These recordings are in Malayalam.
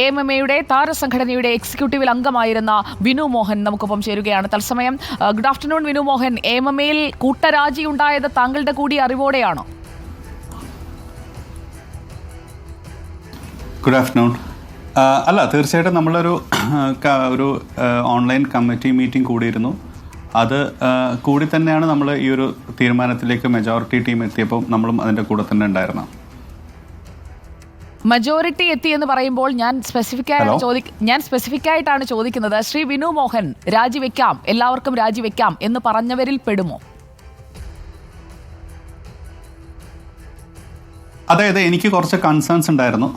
എ എം എം എയുടെ താരസംഘടനയുടെ എക്സിക്യൂട്ടീവിൽ അംഗമായിരുന്ന വിനു മോഹൻ നമുക്കൊപ്പം ചേരുകയാണ്. തത്സമയം good afternoon Vinu Mohan. A M M എയിൽ കൂട്ടരാജി ഉണ്ടായത് താങ്കളുടെ കൂടി അറിവോടെയാണോ? ഗുഡ് ആഫ്റ്റർനൂൺ അല്ല തീർച്ചയായിട്ടും നമ്മളൊരു ഒരു ഓൺലൈൻ കമ്മിറ്റി മീറ്റിംഗ് കൂടിയിരുന്നു. അത് കൂടി തന്നെയാണ് നമ്മൾ ഈ ഒരു തീരുമാനത്തിലേക്ക് മെജോറിറ്റി ടീം എത്തിയപ്പോൾ നമ്മളും അതിന്റെ കൂടെ തന്നെ ഉണ്ടായിരുന്നു മജോറിറ്റി എത്തി എന്ന് പറയുമ്പോൾ ഞാൻ സ്പെസിഫിക് ആയിട്ട് ചോദി ഞാൻ സ്പെസിഫിക് ആയിട്ടാണ് ചോദിക്കുന്നത്. ശ്രീ വിനു മോഹൻ രാജിവെക്കാം എല്ലാവർക്കും രാജിവെക്കാം എന്ന് പറഞ്ഞവരിൽ പെടുമോ? അതായത് എനിക്ക് കുറച്ച് കൺസേൺസ് ഉണ്ടായിരുന്നു.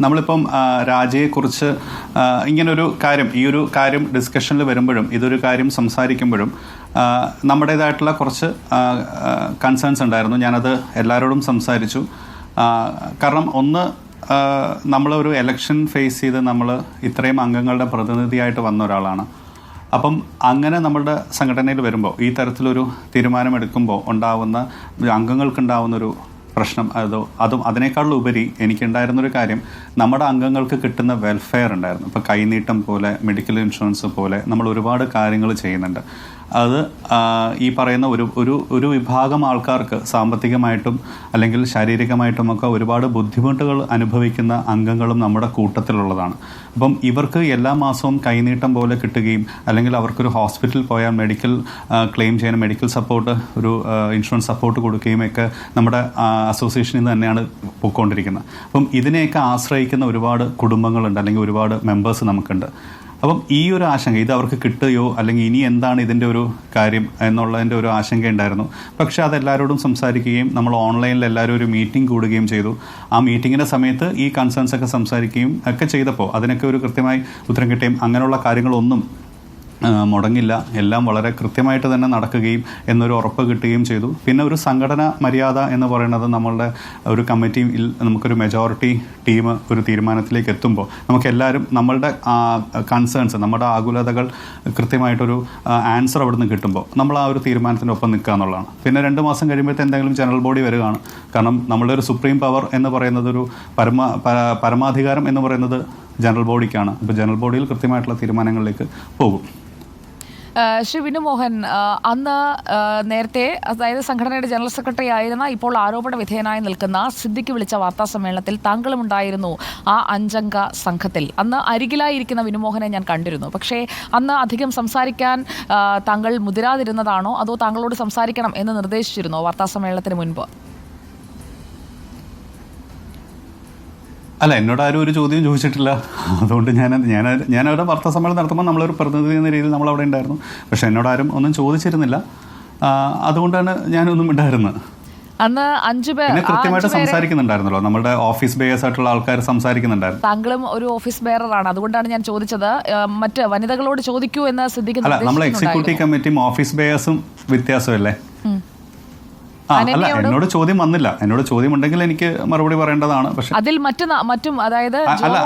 നമ്മളിപ്പം രാജയെക്കുറിച്ച് ഇങ്ങനൊരു കാര്യം ഈ ഒരു കാര്യം ഡിസ്കഷനിൽ വരുമ്പോഴും ഇതൊരു കാര്യം സംസാരിക്കുമ്പോഴും നമ്മുടേതായിട്ടുള്ള കുറച്ച് കൺസേൺസ് ഉണ്ടായിരുന്നു. ഞാനത് എല്ലാവരോടും സംസാരിച്ചു. കാരണം ഒന്ന് നമ്മളൊരു എലക്ഷൻ ഫേസ് ചെയ്ത് നമ്മൾ ഇത്രയും അംഗങ്ങളുടെ പ്രതിനിധിയായിട്ട് വന്ന ഒരാളാണ്. അപ്പം അങ്ങനെ നമ്മളുടെ സംഘടനയിൽ വരുമ്പോൾ ഈ തരത്തിലൊരു തീരുമാനമെടുക്കുമ്പോൾ ഉണ്ടാവുന്ന അംഗങ്ങൾക്കുണ്ടാവുന്ന ഒരു പ്രശ്നം അതോ അതും അതിനേക്കാളും ഉപരി എനിക്കുണ്ടായിരുന്നൊരു കാര്യം നമ്മുടെ അംഗങ്ങൾക്ക് കിട്ടുന്ന വെൽഫെയർ ഉണ്ടായിരുന്നു. ഇപ്പോൾ കൈനീട്ടം പോലെ മെഡിക്കൽ ഇൻഷുറൻസ് പോലെ നമ്മൾ ഒരുപാട് കാര്യങ്ങൾ ചെയ്യുന്നുണ്ട്. അത് ഈ പറയുന്ന ഒരു ഒരു ഒരു വിഭാഗം ആൾക്കാർക്ക് സാമ്പത്തികമായിട്ടും അല്ലെങ്കിൽ ശാരീരികമായിട്ടുമൊക്കെ ഒരുപാട് ബുദ്ധിമുട്ടുകൾ അനുഭവിക്കുന്ന അംഗങ്ങളും നമ്മുടെ കൂട്ടത്തിലുള്ളതാണ്. അപ്പം ഇവർക്ക് എല്ലാ മാസവും കൈനീട്ടം പോലെ കിട്ടുകയും അല്ലെങ്കിൽ അവർക്കൊരു ഹോസ്പിറ്റലിൽ പോയാൽ മെഡിക്കൽ ക്ലെയിം ചെയ്യാൻ മെഡിക്കൽ സപ്പോർട്ട് ഒരു ഇൻഷുറൻസ് സപ്പോർട്ട് കൊടുക്കുകയും ഒക്കെ നമ്മുടെ അസോസിയേഷനിൽ നിന്ന് തന്നെയാണ് പോയിക്കൊണ്ടിരിക്കുന്നത്. അപ്പം ഇതിനെയൊക്കെ ആശ്രയിക്കുന്ന ഒരുപാട് കുടുംബങ്ങളുണ്ട് അല്ലെങ്കിൽ ഒരുപാട് മെമ്പേഴ്സ് നമുക്കുണ്ട്. അപ്പം ഈ ഒരു ആശങ്ക ഇത് അവർക്ക് കിട്ടുകയോ അല്ലെങ്കിൽ ഇനി എന്താണ് ഇതിന്റെ ഒരു കാര്യം എന്നുള്ളതിന്റെ ഒരു ആശങ്ക ഉണ്ടായിരുന്നു. പക്ഷേ അതെല്ലാവരോടും സംസാരിക്കുകയും നമ്മൾ ഓൺലൈനിൽ എല്ലാവരും ഒരു മീറ്റിംഗ് കൂടുകയും ചെയ്തു. ആ മീറ്റിങ്ങിന്റെ സമയത്ത് ഈ കൺസേൺസ് ഒക്കെ സംസാരിക്കുകയും ഒക്കെ ചെയ്തപ്പോൾ അതിനൊക്കെ ഒരു കൃത്യമായി ഉത്തരം കിട്ടുകയും അങ്ങനെയുള്ള കാര്യങ്ങളൊന്നും മുടങ്ങില്ല. എല്ലാം വളരെ കൃത്യമായിട്ട് തന്നെ നടക്കുകയും എന്നൊരു ഉറപ്പ് കിട്ടുകയും ചെയ്തു. പിന്നെ ഒരു സംഘടന മര്യാദ എന്ന് പറയുന്നത് നമ്മളുടെ ഒരു കമ്മിറ്റിയിൽ നമുക്കൊരു മെജോറിറ്റി ടീം ഒരു തീരുമാനത്തിലേക്ക് എത്തുമ്പോൾ നമുക്കെല്ലാവരും നമ്മളുടെ കൺസേൺസ് നമ്മുടെ ആകുലതകൾ കൃത്യമായിട്ടൊരു ആൻസർ അവിടെ നിന്ന് കിട്ടുമ്പോൾ നമ്മൾ ആ ഒരു തീരുമാനത്തിന്റെ ഒപ്പം നിൽക്കുക എന്നുള്ളതാണ്. പിന്നെ രണ്ട് മാസം കഴിയുമ്പോഴത്തെ എന്തെങ്കിലും ജനറൽ ബോഡി വരികയാണ്. കാരണം നമ്മളുടെ ഒരു സുപ്രീം പവർ എന്ന് പറയുന്നത് ഒരു പരമ പരമാധികാരം എന്ന് പറയുന്നത് ജനറൽ ബോഡിക്കാണ് അപ്പോൾ ജനറൽ ബോഡിയിൽ കൃത്യമായിട്ടുള്ള തീരുമാനങ്ങളിലേക്ക് പോകും. ശ്രീ വിനുമോഹൻ അന്ന് നേരത്തെ അതായത് സംഘടനയുടെ ജനറൽ സെക്രട്ടറി ആയിരുന്ന ഇപ്പോൾ ആരോപണ വിധേയനായി നിൽക്കുന്ന സിദ്ദിഖ് വിളിച്ച വാർത്താ സമ്മേളനത്തിൽ താങ്കളും ഉണ്ടായിരുന്നു ആ അഞ്ചംഗ സംഘത്തിൽ. അന്ന് അരികിലായിരിക്കുന്ന വിനുമോഹനെ ഞാൻ കണ്ടിരുന്നു. പക്ഷേ അന്ന് അധികം സംസാരിക്കാൻ താങ്കൾ മുതിരാതിരുന്നതാണോ? അതോ താങ്കളോട് സംസാരിക്കണം എന്ന് നിർദ്ദേശിച്ചിരുന്നോ വാർത്താ സമ്മേളനത്തിന് മുൻപ്? അല്ല എന്നോട് ആരും ഒരു ചോദ്യം ചോദിച്ചിട്ടില്ല. അതുകൊണ്ട് ഞാൻ ഞാൻ ഞാൻ അവരുടെ വാർത്താ സമ്മേളനം നടത്തുമ്പോൾ നമ്മളൊരു പ്രതിനിധി എന്ന രീതിയിൽ നമ്മൾ അവിടെ ഉണ്ടായിരുന്നു. പക്ഷെ എന്നോട് ആരും ഒന്നും ചോദിച്ചിരുന്നില്ല. അതുകൊണ്ടാണ് ഞാനൊന്നും ഉണ്ടായിരുന്നത് അന്ന് അഞ്ചു പേർ കൃത്യമായിട്ട് സംസാരിക്കുന്നുണ്ടായിരുന്നല്ലോ. നമ്മുടെ ഓഫീസ് ബേസ് ആയിട്ടുള്ള ആൾക്കാർ സംസാരിക്കുന്നുണ്ടായിരുന്നു. താങ്കളും ഒരു ഓഫീസ് ബെയറാണ്. അതുകൊണ്ടാണ് ഞാൻ ചോദിച്ചത്. മറ്റ് വനിതകളോട് ചോദിക്കൂ എന്ന് അല്ല നമ്മൾ എക്സിക്യൂട്ടീവ് കമ്മിറ്റിയും ഓഫീസ് ബേയേഴ്സും വ്യത്യാസമല്ലേ? അല്ല എന്നോട് ചോദ്യം വന്നില്ല. എന്നോട് ചോദ്യം ഉണ്ടെങ്കിൽ എനിക്ക് മറുപടി പറയേണ്ടതാണ്. പക്ഷെ അതിൽ മറ്റു മറ്റും അതായത് അല്ല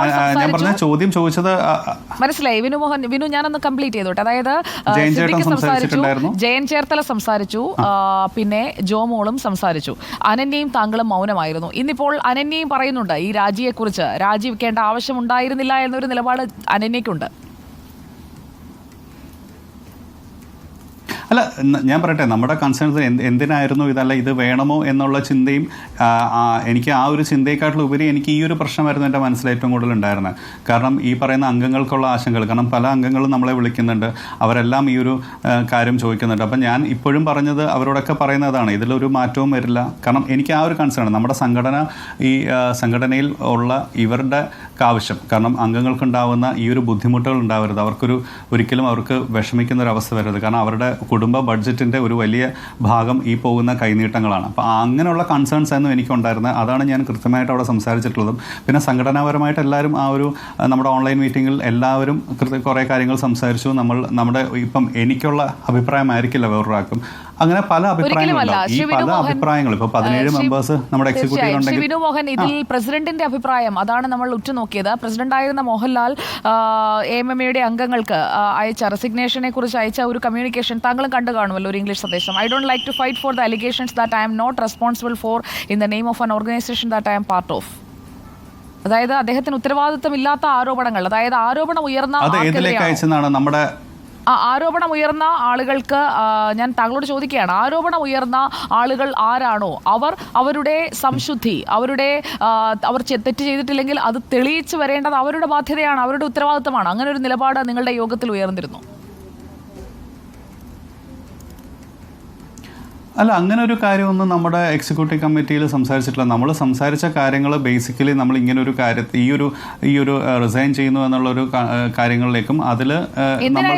ഞാൻ പറഞ്ഞ ചോദ്യം ചോദിച്ചത് മനസ്സിലായി. വിനു മോഹൻ വിനു ഞാനൊന്ന് കംപ്ലീറ്റ് ചെയ്തോട്ടെ. അതായത് ജയൻ ചേട്ടൻ സംസാരിച്ചു. ജയൻ ചേർത്തല സംസാരിച്ചു. പിന്നെ ജോമോളും സംസാരിച്ചു. അനന്യയും താങ്കളും മൗനമായിരുന്നു. ഇന്നിപ്പോൾ അനന്യയും പറയുന്നുണ്ട് ഈ രാജിയെക്കുറിച്ച്. രാജിവെക്കേണ്ട ആവശ്യമുണ്ടായിരുന്നില്ല എന്നൊരു നിലപാട് അനന്യയ്ക്കുണ്ട് അല്ല ന- ഞാൻ പറയട്ടെ നമ്മുടെ കൺസേൺസ് എന്തിനായിരുന്നു ഇതല്ല ഇത് വേണമോ എന്നുള്ള ചിന്തയും എനിക്ക് ആ ഒരു ചിന്തയെക്കാട്ടിലും ഉപരി എനിക്ക് ഈ ഒരു പ്രശ്നമായിരുന്നു എന്റെ മനസ്സിൽ ഏറ്റവും കൂടുതൽ ഉണ്ടായിരുന്നത്. കാരണം ഈ പറയുന്ന അംഗങ്ങൾക്കുള്ള ആശങ്കകൾ കാരണം പല അംഗങ്ങളും നമ്മളെ വിളിക്കുന്നുണ്ട് അവരെല്ലാം ഈ ഒരു കാര്യം ചോദിക്കുന്നുണ്ട്. അപ്പം ഞാൻ ഇപ്പോഴും പറഞ്ഞത് അവരോടൊക്കെ പറയുന്നതാണ് ഇതിലൊരു മാറ്റവും വരില്ല. കാരണം എനിക്ക് ആ ഒരു കൺസേൺ നമ്മുടെ സംഘടന ഈ സംഘടനയിൽ ഉള്ള ഇവരുടെ ആവശ്യം. കാരണം അംഗങ്ങൾക്കുണ്ടാവുന്ന ഈ ഒരു ബുദ്ധിമുട്ടുകൾ ഉണ്ടാവരുത്. അവർക്കൊരു ഒരിക്കലും അവർക്ക് വിഷമിക്കുന്ന ഒരു അവസ്ഥ വരരുത്. കാരണം അവരുടെ കുടുംബ ബഡ്ജറ്റിന്റെ ഒരു വലിയ ഭാഗം ഈ പോകുന്ന കൈനീട്ടങ്ങളാണ്. അപ്പോൾ അങ്ങനെയുള്ള കൺസേൺസ് ആയിരുന്നു എനിക്കുണ്ടായിരുന്നത്. അതാണ് ഞാൻ കൃത്യമായിട്ട് അവിടെ സംസാരിച്ചിട്ടുള്ളതും. പിന്നെ സംഘടനാപരമായിട്ട് എല്ലാവരും ആ ഒരു നമ്മുടെ ഓൺലൈൻ മീറ്റിങ്ങിൽ എല്ലാവരും കൃത്യ കുറേ കാര്യങ്ങൾ സംസാരിച്ചു. നമ്മൾ നമ്മുടെ ഇപ്പം എനിക്കുള്ള അഭിപ്രായമായിരിക്കില്ല വേറൊരാൾക്കും. അങ്ങനെ പല അഭിപ്രായങ്ങളും അഭിപ്രായങ്ങളുണ്ടാവും ഈ പല അഭിപ്രായങ്ങളും അഭിപ്രായങ്ങൾ. ഇപ്പോൾ പതിനേഴ് മെമ്പേഴ്സ് നമ്മുടെ എക്സിക്യൂട്ടീവ് ഉണ്ടെങ്കിൽ വിനുമോഹൻ ഇതിൽ പ്രസിഡന്റിന്റെ അഭിപ്രായം അതാണ് നമ്മൾ ഉറ്റുനോക്കിയത് പ്രസിഡന്റ് ആയിരുന്ന മോഹൻലാൽ എം എം എയുടെ അംഗങ്ങൾക്ക് അയച്ച റെസിഗ്നേഷനെ കുറിച്ച് അയച്ച ഒരു കമ്മ്യൂണിക്കേഷൻ താങ്കളും കണ്ടു കാണുമല്ലോ ഒരു ഇംഗ്ലീഷ് സന്ദേശം. I don't like to fight for the allegations that I'm not responsible for in the name of an organisation that I'm part of അതായത് അദ്ദേഹത്തിന് ഉത്തരവാദിത്തമില്ലാത്ത ആരോപണങ്ങൾ അതായത് ആരോപണം ഉയർന്ന നമ്മുടെ ആരോപണം ഉയർന്ന ആളുകൾക്ക് ഞാൻ താങ്കളോട് ചോദിക്കുകയാണ്. ആരോപണം ഉയർന്ന ആളുകൾ ആരാണോ? അവർ അവരുടെ സംശുദ്ധി അവരുടെ അവർ തെറ്റ് ചെയ്തിട്ടില്ലെങ്കിൽ അത് തെളിയിച്ചു വരേണ്ടത് അവരുടെ ബാധ്യതയാണ് അവരുടെ ഉത്തരവാദിത്തമാണ് അങ്ങനെ ഒരു നിലപാട് നിങ്ങളുടെ യോഗത്തിൽ ഉയർന്നിരുന്നു. അല്ല അങ്ങനെ ഒരു കാര്യമൊന്നും നമ്മുടെ എക്സിക്യൂട്ടീവ് കമ്മിറ്റിയിൽ സംസാരിച്ചിട്ടില്ല. നമ്മൾ സംസാരിച്ച കാര്യങ്ങൾ ബേസിക്കലി നമ്മൾ ഇങ്ങനെ ഒരു കാര്യത്തിൽ ഈ ഒരു ഈ ഒരു റിസൈൻ ചെയ്യുന്നു എന്നുള്ള ഒരു കാര്യങ്ങളിലേക്കും അതിൽ നമ്മുടെ